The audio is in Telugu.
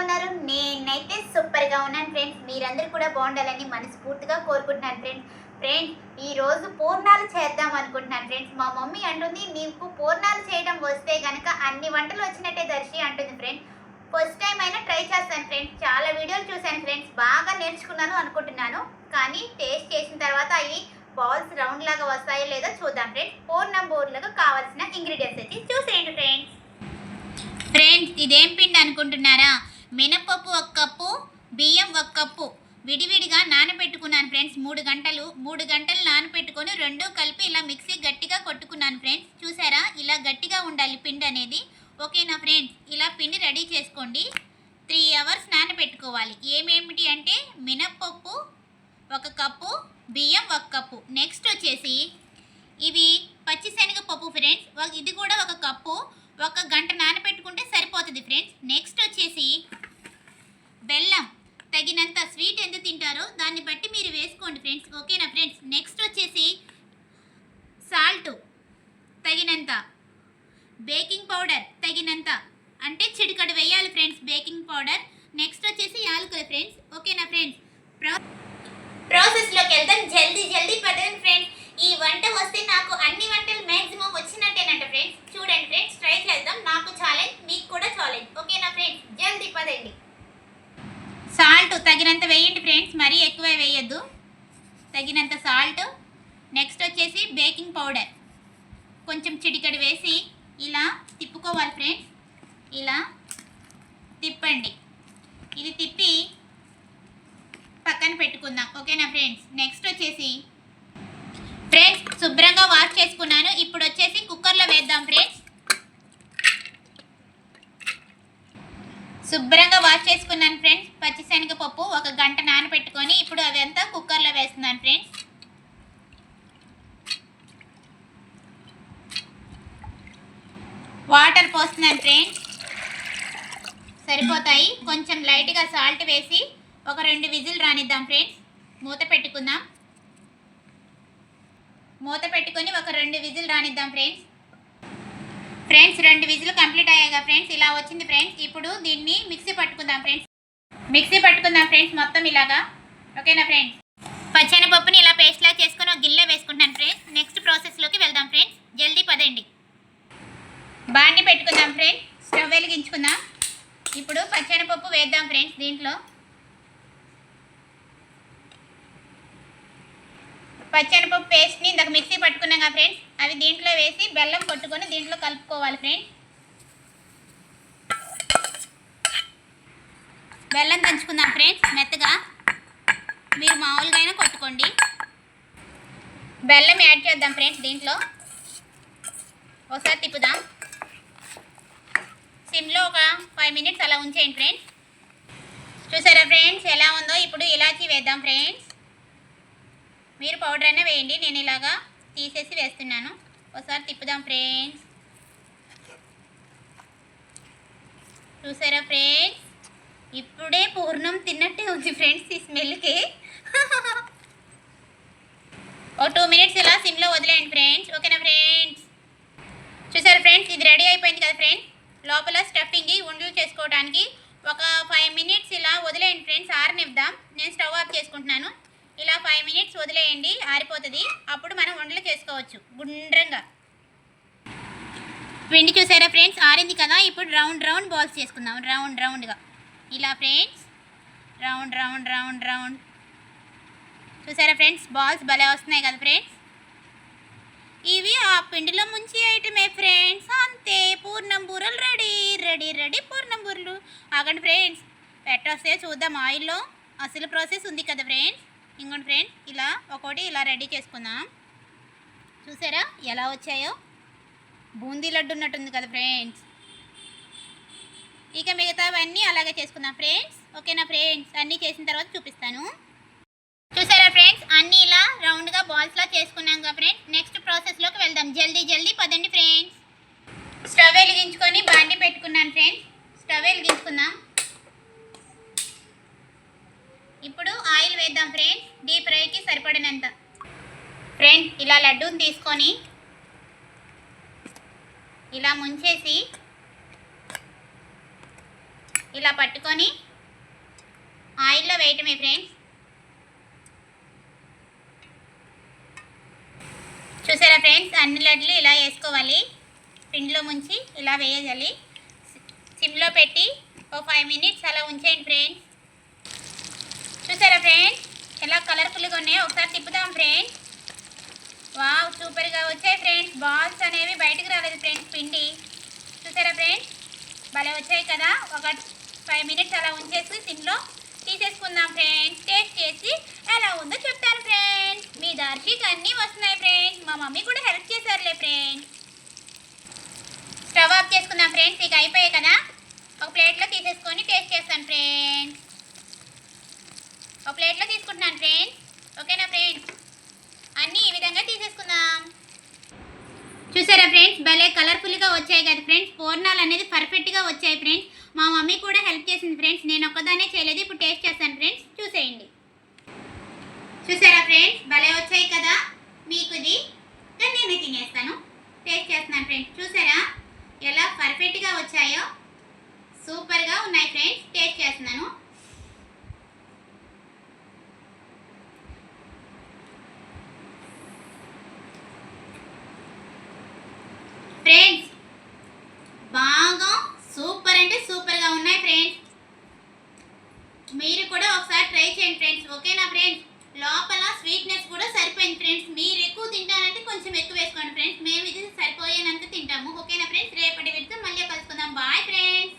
ఉన్నారు? నేనైతే సూపర్గా ఉన్నాను ఫ్రెండ్స్. మీరందరూ కూడా బాగుండాలని మనస్ఫూర్తిగా కోరుకుంటున్నాను ఫ్రెండ్స్. ఫ్రెండ్స్ ఈ రోజు పూర్ణాలు చేద్దాం అనుకుంటున్నాను ఫ్రెండ్స్. మా మమ్మీ అంటుంది నీకు పూర్ణాలు చేయడం వస్తే కనుక అన్ని వంటలు వచ్చినట్టే దర్శి అంటుంది ఫ్రెండ్స్. ఫస్ట్ టైం అయినా ట్రై చేస్తాను ఫ్రెండ్స్. చాలా వీడియోలు చూశాను ఫ్రెండ్స్. బాగా నేర్చుకున్నాను అనుకుంటున్నాను. కానీ టేస్ట్ చేసిన తర్వాత అవి బాల్స్ రౌండ్ లాగా వస్తాయో లేదో చూద్దాం ఫ్రెండ్స్. పూర్ణం బోర్లకు కావాల్సిన ఇంగ్రీడియంట్స్ వచ్చి చూసేయండి ఫ్రెండ్స్. ఫ్రెండ్స్ ఇదేం పిండి అనుకుంటున్నారా? మినపప్పు ఒక కప్పు బియ్యం ఒక కప్పు. విడివిడిగా నానబెట్టుకున్నాను ఫ్రెండ్స్. మూడు గంటలు మూడు గంటలు నానబెట్టుకొని రెండు కలిపి ఇలా మిక్సీ గట్టిగా కొట్టుకున్నాను ఫ్రెండ్స్. చూసారా? ఇలా గట్టిగా ఉండాలి పిండి అనేది. ఓకేనా ఫ్రెండ్స్? ఇలా పిండి రెడీ చేసుకోండి. త్రీ అవర్స్ నానబెట్టుకోవాలి. ఏమేమిటి అంటే మినప్పప్పు ఒక కప్పు బియ్యం ఒక కప్పు. నెక్స్ట్ వచ్చేసి ఇవి పచ్చిశనగ పప్పు ఫ్రెండ్స్. ఇది కూడా ఒక కప్పు. ఒక గంట నానబెట్టుకుంటే సరిపోతుంది ఫ్రెండ్స్. నెక్స్ట్ వచ్చేసి బెల్లం తగినంత స్వీట్ ఎంత తింటారో దాన్ని బట్టి మీరు వేసుకోండి ఫ్రెండ్స్. ఓకేనా ఫ్రెండ్స్? నెక్స్ట్ వచ్చేసి సాల్ట్ తగినంత. బేకింగ్ పౌడర్ తగినంత. అంటే చిటికడు వేయాలి ఫ్రెండ్స్ బేకింగ్ పౌడర్. నెక్స్ట్ వచ్చేసి యాలకులు ఫ్రెండ్స్. ఓకేనా ఫ్రెండ్స్? ప్రో ప్రాసెస్లోకి వెళ్తాం జల్దీ జల్దీ పదండి ఫ్రెండ్స్. ఈ వంట వస్తే నాకు అన్ని వంటలు మ్యాక్సిమం వచ్చినట్టేనంట ఫ్రెండ్స్. చూడండి ఫ్రెండ్స్ ట్రై చేద్దాం నాకు చాలా మీకు కూడా ఛాలెంజ్ ఓకేనా ఫ్రెండ్స్ జల్దీ పదండి సాల్ట్ తగినంత మరీ ఎక్కువ వేయద్దు. తగినంత సాల్ట్. నెక్స్ట్ వచ్చేసి బేకింగ్ పౌడర్. కొంచెం చిటికెడు వేసి ఇలా తిప్పుకోవాలి ఫ్రెండ్స్. ఇలా తిప్పండి. ఇది తిప్పి పక్కన పెట్టుకుందాం. ఓకేనా ఫ్రెండ్స్? నెక్స్ట్ వచ్చేసి ఫ్రెండ్స్ శుభ్రంగా వాష్ చేసుకున్నాను. ఇప్పుడు వచ్చేసి కుక్కర్లో వేద్దాం ఫ్రెండ్స్. శుభ్రంగా వాష్ చేసుకున్నాను ఫ్రెండ్స్. పచ్చిశనగపప్పు ఒక గంట నానబెట్టుకొని ఇప్పుడు అదంతా కుక్కర్లో వేస్తున్నాను ఫ్రెండ్స్. వాటర్ పోస్తున్నాను ఫ్రెండ్స్. సరిపోతాయి. కొంచెం లైట్గా సాల్ట్ వేసి ఒక రెండు విజిల్ రానిద్దాం ఫ్రెండ్స్. మూత పెట్టుకుందాం. మూత పెట్టుకొని ఒక రెండు విజిల్ రానిద్దాం ఫ్రెండ్స్. ఫ్రెండ్స్ రెండు విజులు కంప్లీట్ అయ్యాక ఫ్రెండ్స్ ఇలా వచ్చింది ఫ్రెండ్స్. ఇప్పుడు దీన్ని మిక్సీ పట్టుకుందాం ఫ్రెండ్స్. మిక్సీ పట్టుకుందాం ఫ్రెండ్స్ మొత్తం ఇలాగా. ఓకేనా ఫ్రెండ్స్? పచ్చనిపప్పుని ఇలా పేస్ట్లా చేసుకొని ఒక గిన్నె వేసుకుంటాను ఫ్రెండ్స్. నెక్స్ట్ ప్రాసెస్లోకి వెళ్దాం ఫ్రెండ్స్. జల్దీ పదండి. బాండి పెట్టుకుందాం ఫ్రెండ్స్. స్టవ్ వెలిగించుకుందాం. ఇప్పుడు పచ్చనిపప్పు వేద్దాం ఫ్రెండ్స్ దీంట్లో. పచ్చనిపప్పు పేస్ట్ని ఇందాక మిక్సీ పట్టుకున్నాం కదా ఫ్రెండ్స్. అవి దీంట్లో వేసి బెల్లం కొట్టుకొని దీంట్లో కలుపుకోవాలి ఫ్రెండ్స్ బెల్లం దంచుకుందాం ఫ్రెండ్స్ మెత్తగా. మీరు మామూలుగా అయినా కొట్టుకోండి. బెల్లం యాడ్ చేద్దాం ఫ్రెండ్స్ దీంట్లో. ఒకసారి తిప్పుదాం. సిమ్లో ఒక ఫైవ్ మినిట్స్ అలా ఉంచేయండి ఫ్రెండ్స్ చూసారా ఫ్రెండ్స్ ఎలా ఉందో? ఇప్పుడు ఇలాచీ వేద్దాం ఫ్రెండ్స్ మీరు పౌడర్ అయినా వేయండి నేను ఇలాగా తీసేసి వేస్తున్నాను. ఒకసారి తిప్పుదాం ఫ్రెండ్స్. చూసారా ఫ్రెండ్స్? ఇప్పుడే పూర్ణం తిన్నట్టే ఉంది ఫ్రెండ్స్ ఈ స్మెల్కి. ఒక టూ మినిట్స్ ఇలా సిమ్లో వదిలేయండి ఫ్రెండ్స్. ఓకేనా ఫ్రెండ్స్? చూసారు ఫ్రెండ్స్? ఇది రెడీ అయిపోయింది కదా ఫ్రెండ్స్? లోపల స్టఫింగ్ ఉండలు చేసుకోవడానికి ఒక ఫైవ్ మినిట్స్ ఇలా వదిలేయండి ఫ్రెండ్స్. ఆరనివ్దాం నేను స్టవ్ ఆఫ్ చేసుకుంటున్నాను. ఇలా ఫైవ్ మినిట్స్ వదిలేయండి ఆరిపోతుంది. అప్పుడు మనం వంటలు చేసుకోవచ్చు. గుండ్రంగా. పిండి చూసారా ఫ్రెండ్స్ ఆరింది కదా ఇప్పుడు రౌండ్ రౌండ్ బాల్స్ చేసుకుందాం. రౌండ్ రౌండ్గా ఇలా friends round round round round చూసారా ఫ్రెండ్స్ బాల్స్ భలే వస్తున్నాయి కదా ఫ్రెండ్స్ ఇవి ఆ పిండిలో ముంచి ఐటమే ఫ్రెండ్స్ అంతే. పూర్ణం బూరలు రెడీ. రెడీ రెడీ పూర్ణం బూరలు. ఆగండి ఫ్రెండ్స్ పెట్టొస్తే చూద్దాం. ఆయిల్లో అసలు ప్రాసెస్ ఉంది కదా ఫ్రెండ్స్ ఇంకోటి ఫ్రెండ్స్ ఇలా ఒకటి ఇలా రెడీ చేసుకుందాం. చూసారా ఎలా వచ్చాయో? బూందీ లడ్డు ఉన్నట్టుంది కదా ఫ్రెండ్స్. ఇక మిగతావన్నీ అలాగే చేసుకుందాం ఫ్రెండ్స్. ఓకేనా ఫ్రెండ్స్? అన్నీ చేసిన తర్వాత చూపిస్తాను. చూసారా ఫ్రెండ్స్? అన్నీ ఇలా రౌండ్గా బాల్స్లా చేసుకున్నాం కదా ఫ్రెండ్స్. నెక్స్ట్ ప్రాసెస్లోకి వెళ్దాం. జల్దీ జల్దీ పదండి ఫ్రెండ్స్. స్టవ్ వెలిగించుకొని బాండి పెట్టుకున్నాను ఫ్రెండ్స్. స్టవ్ వెలిగించుకుందాం ఇప్పుడు ఆయిల్ వేద్దాం ఫ్రెండ్స్ డీప్ ఫ్రైకి సరిపడినంత. ఫ్రెండ్స్ ఇలా లడ్డూని తీసుకొని ఇలా ముంచేసి ఇలా పట్టుకొని ఆయిల్లో వేయటమే ఫ్రెండ్స్. చూసారా ఫ్రెండ్స్? అన్ని లడ్లు ఇలా వేసుకోవాలి. పిండిలో ముంచి ఇలా వేయాలి. సిమ్లో పెట్టి ఒక ఫైవ్ మినిట్స్ అలా ఉంచేయండి ఫ్రెండ్స్. చూసారా ఫ్రెండ్స్ ఎలా కలర్ఫుల్గా ఉన్నాయో ఒకసారి తిప్పుదాం ఫ్రెండ్స్ వావ్ సూపర్గా వచ్చాయి ఫ్రెండ్స్ బాల్స్ అనేవి బయటకు రాలేదు ఫ్రెండ్స్ పిండి. చూసారా ఫ్రెండ్స్ భలే వచ్చాయి కదా. ఒక ఫైవ్ మినిట్స్ అలా ఉంచేసి సిమ్లో తీసేసుకుందాం ఫ్రెండ్స్ టేస్ట్ చేసి ఎలా ఉందో చెప్తాను ఫ్రెండ్స్ మీ దర్శికి అన్నీ వస్తున్నాయి ఫ్రెండ్స్ మా మమ్మీ కూడా హెల్ప్ చేశారులే ఫ్రెండ్స్ స్టవ్ ఆఫ్ చేసుకుందాం ఫ్రెండ్స్ ఇక అయిపోయాయి కదా. ఒక ప్లేట్లో తీసేసుకొని టేస్ట్ చేస్తాను ఫ్రెండ్స్ ఒక ప్లేట్లో తీసుకుంటున్నాను ఫ్రెండ్స్ ఓకేనా ఫ్రెండ్స్ అన్నీ ఈ విధంగా తీసేసుకుందాం. చూసారా ఫ్రెండ్స్ భలే కలర్ఫుల్గా వచ్చాయి కదా ఫ్రెండ్స్ పూర్ణాలు అనేది పర్ఫెక్ట్గా వచ్చాయి ఫ్రెండ్స్ మా మమ్మీ కూడా హెల్ప్ చేసింది ఫ్రెండ్స్ నేను ఒక్కదానే చేయలేదు ఇప్పుడు టేస్ట్ చేస్తాను ఫ్రెండ్స్ చూసేయండి. చూసారా ఫ్రెండ్స్ భలే వచ్చాయి కదా మీకు ఇది నేనే తినేస్తాను. టేస్ట్ చేస్తున్నాను ఫ్రెండ్స్ చూసారా ఎలా పర్ఫెక్ట్గా వచ్చాయో? సూపర్గా ఉన్నాయి ఫ్రెండ్స్ టేస్ట్ చేస్తున్నాను ఫ్రెండ్స్ బాగా సూపర్ అంటే సూపర్గా ఉన్నాయి ఫ్రెండ్స్ మీరు కూడా ఒకసారి ట్రై చేయండి ఫ్రెండ్స్ ఓకేనా ఫ్రెండ్స్? లోపల స్వీట్నెస్ కూడా సరిపోయింది ఫ్రెండ్స్. మీరు ఎక్కువ తింటారంటే కొంచెం ఎక్కువ వేసుకోండి ఫ్రెండ్స్. మేము ఇది సరిపోయేనంత తింటాము. ఓకేనా ఫ్రెండ్స్? రేపటి విడితే మళ్ళీ కలుసుకుందాం. Bye friends!